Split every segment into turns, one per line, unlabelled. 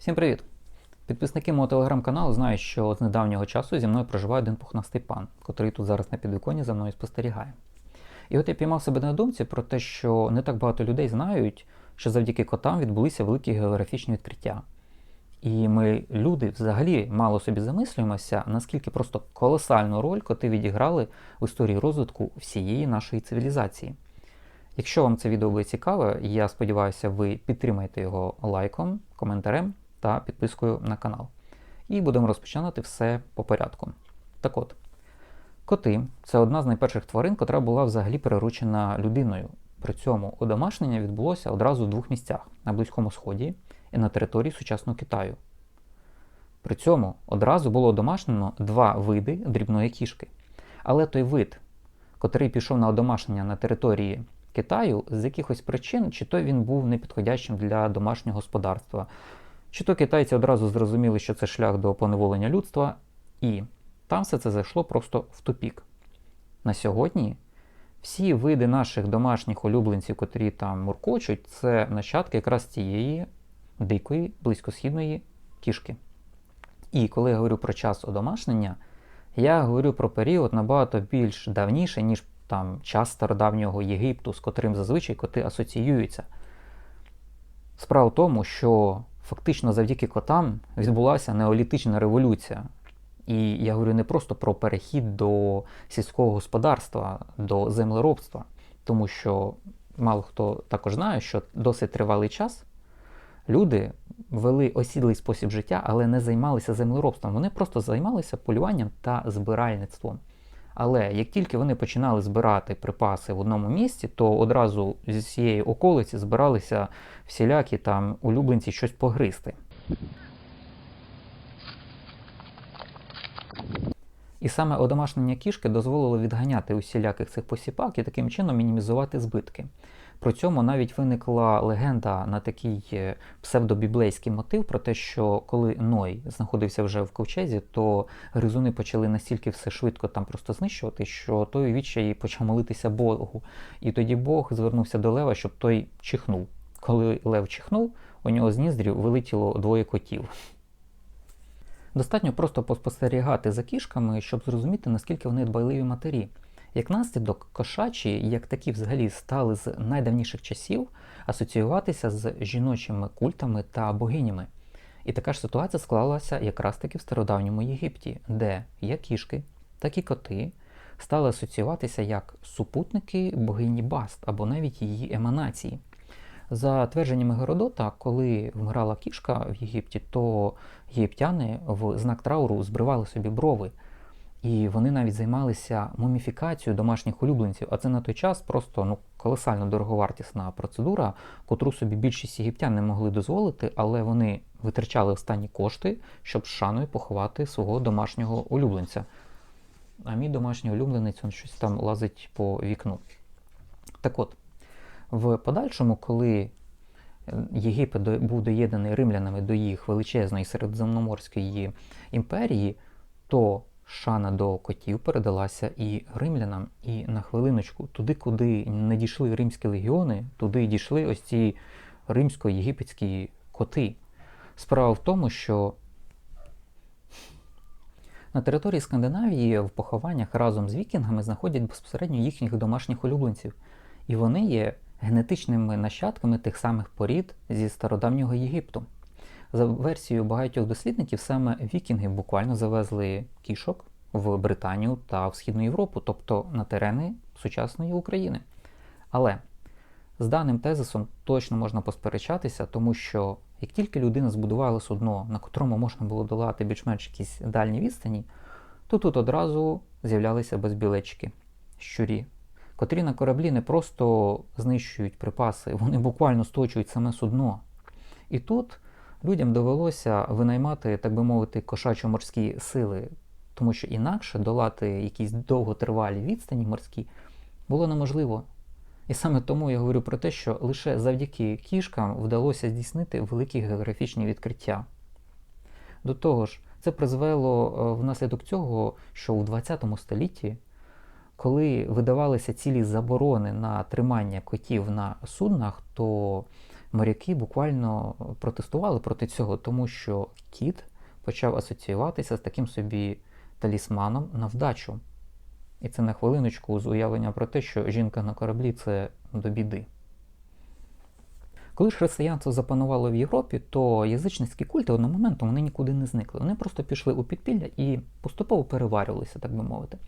Всім привіт! Підписники мого телеграм-каналу знають, що з недавнього часу зі мною проживає один пухнастий пан, котрий тут зараз на підвіконі за мною спостерігає. І от я піймав себе на думці про те, що не так багато людей знають, що завдяки котам відбулися великі географічні відкриття. І ми, люди, взагалі мало собі замислюємося, наскільки просто колосальну роль коти відіграли в історії розвитку всієї нашої цивілізації. Якщо вам це відео буде цікаве, я сподіваюся, ви підтримаєте його лайком, коментарем та підпискою на канал. І будемо розпочинати все по порядку. Так от, коти це одна з найперших тварин, котра була взагалі переручена людиною. При цьому одомашнення відбулося одразу в двох місцях на Близькому Сході і на території сучасного Китаю. При цьому одразу було одомашнено два види дрібної кішки. Але той вид, котрий пішов на одомашнення на території Китаю, з якихось причин, чи то він був непідходящим для домашнього господарства, чи то китайці одразу зрозуміли, що це шлях до поневолення людства, і там все це зайшло просто в тупік. На сьогодні всі види наших домашніх улюбленців, котрі там муркочуть, це нащадки якраз цієї дикої близькосхідної кішки. І коли я говорю про час одомашнення, я говорю про період набагато більш давніший, ніж там час стародавнього Єгипту, з котрим зазвичай коти асоціюються. Справа в тому, що фактично завдяки котам відбулася неолітична революція. І я говорю не просто про перехід до сільського господарства, до землеробства, тому що мало хто також знає, що досить тривалий час люди вели осідлий спосіб життя, але не займалися землеробством. Вони просто займалися полюванням та збиральництвом. Але як тільки вони починали збирати припаси в одному місці, то одразу зі всієї околиці збиралися всілякі там улюбленці щось погризти. І саме одомашнення кішки дозволило відганяти усіляких цих посіпак і таким чином мінімізувати збитки. При цьому навіть виникла легенда на такий е, псевдобіблейський мотив про те, що коли Ной знаходився вже в ковчезі, то гризуни почали настільки все швидко там просто знищувати, що той відчай почав молитися Богу. І тоді Бог звернувся до Лева, щоб той чихнув. Коли Лев чихнув, у нього з ніздрів вилетіло двоє котів. Достатньо просто поспостерігати за кішками, щоб зрозуміти, наскільки вони дбайливі матері. Як наслідок, кошачі, як такі взагалі стали з найдавніших часів асоціюватися з жіночими культами та богинями. І така ж ситуація склалася якраз таки в стародавньому Єгипті, де як кішки, так і коти стали асоціюватися як супутники богині Баст або навіть її еманації. За твердженнями Геродота, коли вмирала кішка в Єгипті, то єгиптяни в знак трауру збривали собі брови. І вони навіть займалися муміфікацією домашніх улюбленців. А це на той час просто ну, колосально дороговартісна процедура, котру собі більшість єгиптян не могли дозволити, але вони витрачали останні кошти, щоб з шаною поховати свого домашнього улюбленця. А мій домашній улюбленець він щось там лазить по вікну. Так от, в подальшому, коли Єгипет був доєднаний римлянами до їх величезної середземноморської імперії, то шана до котів передалася і римлянам, і на хвилиночку, туди, куди не дійшли римські легіони, туди дійшли ось ці римсько-єгипетські коти. Справа в тому, що на території Скандинавії в похованнях разом з вікінгами знаходять безпосередньо їхніх домашніх улюбленців. І вони є генетичними нащадками тих самих порід зі стародавнього Єгипту. За версією багатьох дослідників, саме вікінги буквально завезли кішок в Британію та в Східну Європу, тобто на терени сучасної України. Але з даним тезисом точно можна посперечатися, тому що як тільки людина збудувала судно, на котрому можна було долати більш-менш якісь дальні відстані, то тут одразу з'являлися безбілечки, щурі, котрі на кораблі не просто знищують припаси, вони буквально сточують саме судно. І тут людям довелося винаймати, так би мовити, кошачо-морські сили, тому що інакше долати якісь довготривалі відстані морські було неможливо. І саме тому я говорю про те, що лише завдяки кішкам вдалося здійснити великі географічні відкриття. До того ж, це призвело е, внаслідок цього, що у 20 столітті, коли видавалися цілі заборони на тримання котів на суднах, то моряки буквально протестували проти цього, тому що кіт почав асоціюватися з таким собі талісманом на вдачу. І це на хвилиночку з уявлення про те, що жінка на кораблі це до біди. Коли ж християнство запанувало в Європі, то язичницькі культи одним моментом вони нікуди не зникли. Вони просто пішли у підпілля і поступово переварювалися, так би мовити.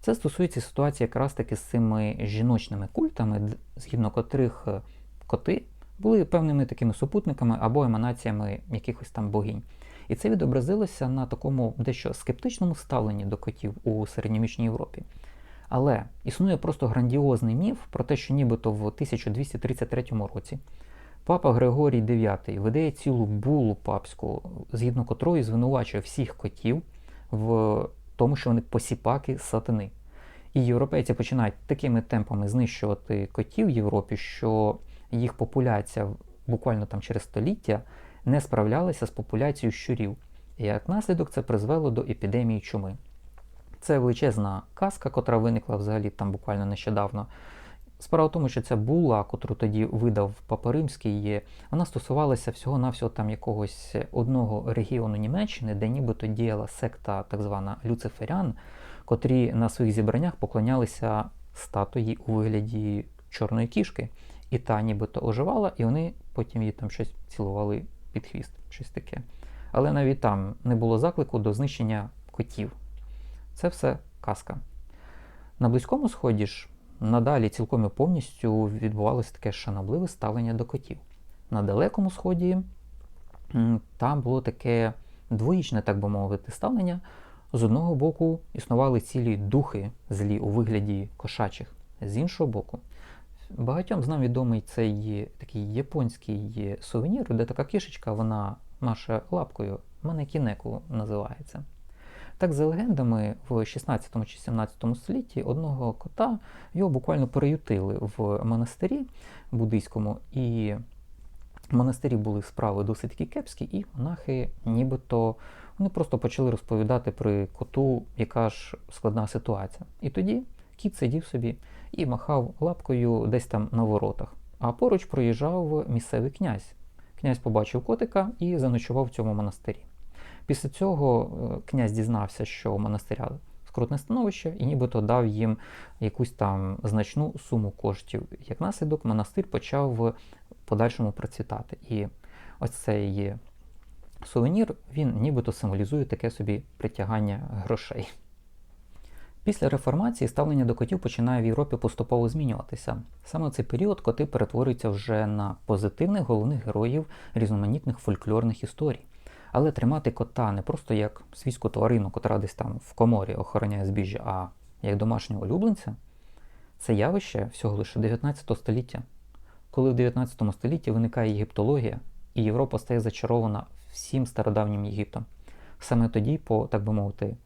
Це стосується ситуації якраз таки з цими жіночними культами, згідно котрих е, коти були певними такими супутниками або еманаціями якихось там богинь. І це відобразилося на такому дещо скептичному ставленні до котів у середньовічній Європі. Але існує просто грандіозний міф про те, що нібито в 1233 році папа Григорій IX видає цілу булу папську, згідно котрої звинувачує всіх котів в тому, що вони посіпаки сатани. І європейці починають такими темпами знищувати котів в Європі, що їх популяція буквально там через століття не справлялася з популяцією щурів. І як наслідок це призвело до епідемії чуми. Це величезна казка, котра виникла взагалі там буквально нещодавно. Справа в тому, що ця була, котру тоді видав Папа Римський, вона стосувалася всього-навсього там якогось одного регіону Німеччини, де нібито діяла секта, так звана Люциферян, котрі на своїх зібраннях поклонялися статуї у вигляді чорної кішки. І та нібито оживала, і вони потім її там щось цілували під хвіст, щось таке. Але навіть там не було заклику до знищення котів. Це все казка. На Близькому Сході ж надалі цілком і повністю відбувалося таке шанобливе ставлення до котів. На Далекому Сході там було таке двоїчне, так би мовити, ставлення. З одного боку існували цілі духи злі у вигляді кошачих, з іншого боку, багатьом з нам відомий цей такий японський сувенір, де така кішечка, вона маше лапкою, манекінеку називається. Так, за легендами, в 16 чи 17 столітті одного кота його буквально переютили в монастирі буддийському, і в монастирі були справи досить таки кепські, і монахи нібито вони просто почали розповідати про коту, яка ж складна ситуація. І тоді кіт сидів собі і махав лапкою десь там на воротах. А поруч проїжджав місцевий князь. Князь побачив котика і заночував в цьому монастирі. Після цього е, князь дізнався, що у монастиря скрутне становище, і нібито дав їм якусь там значну суму коштів. Як наслідок, монастир почав в подальшому процвітати. І ось цей сувенір, він нібито символізує таке собі притягання грошей. Після реформації ставлення до котів починає в Європі поступово змінюватися. Саме в цей період коти перетворюються вже на позитивних головних героїв різноманітних фольклорних історій. Але тримати кота не просто як свійську тварину, котра десь там в коморі охороняє збіжжя, а як домашнього улюбленця, це явище всього лише 19 століття. Коли в 19 столітті виникає єгиптологія, і Європа стає зачарована всім стародавнім Єгиптом. Саме тоді, по, так би мовити,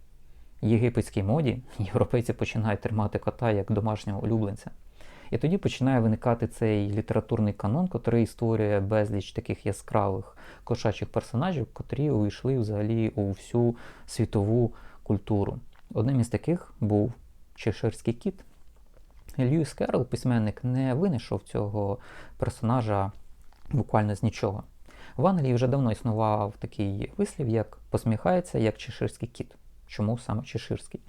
єгипетській моді європейці починають тримати кота як домашнього улюбленця. І тоді починає виникати цей літературний канон, який створює безліч таких яскравих кошачих персонажів, котрі увійшли взагалі у всю світову культуру. Одним із таких був Чеширський кіт. Льюіс Керрол, письменник, не винайшов цього персонажа буквально з нічого. В Англії вже давно існував такий вислів, як посміхається, як чеширський кіт. Чому саме Чеширський?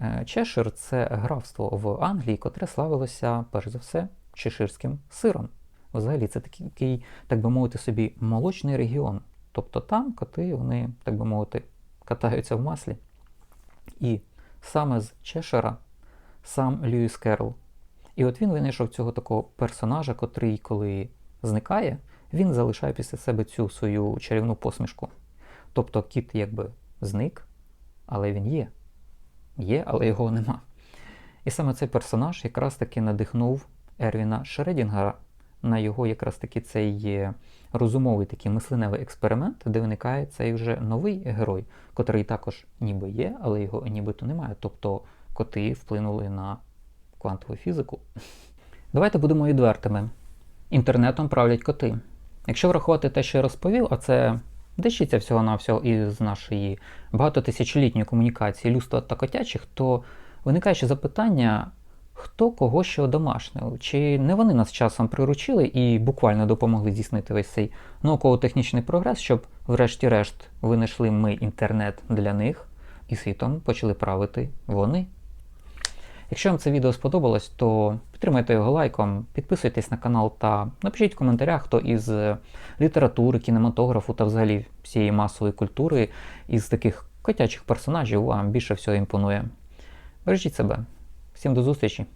Е, Чешир це графство в Англії, котре славилося, перш за все, чеширським сиром. Взагалі, це такий, так би мовити, собі молочний регіон. Тобто там коти, вони, так би мовити, катаються в маслі. І саме з Чешира сам Льюіс Керрол. І от він винайшов цього такого персонажа, котрий, коли зникає, він залишає після себе цю свою чарівну посмішку. Тобто кіт якби зник, але він є. Є, але його нема. І саме цей персонаж якраз таки надихнув Ервіна Шредінгера на його якраз таки цей розумовий такий мисленевий експеримент, де виникає цей вже новий герой, котрий також ніби є, але його нібито немає. Тобто коти вплинули на квантову фізику. Давайте будемо відвертими. Інтернетом правлять коти. Якщо врахувати те, що я розповів, а це дещиться всього-навсього із нашої багатотисячолітньої комунікації людства та котячих, то виникає ще запитання, хто кого що одомашнив? Чи не вони нас часом приручили і буквально допомогли здійснити весь цей науково-технічний прогрес, щоб, врешті-решт, винайшли ми інтернет для них і світом почали правити вони? Якщо вам це відео сподобалось, то підтримайте його лайком, підписуйтесь на канал та напишіть в коментарях, хто із е, літератури, кінематографу та взагалі всієї масової культури із таких котячих персонажів вам більше всього імпонує. Бережіть себе. Всім до зустрічі!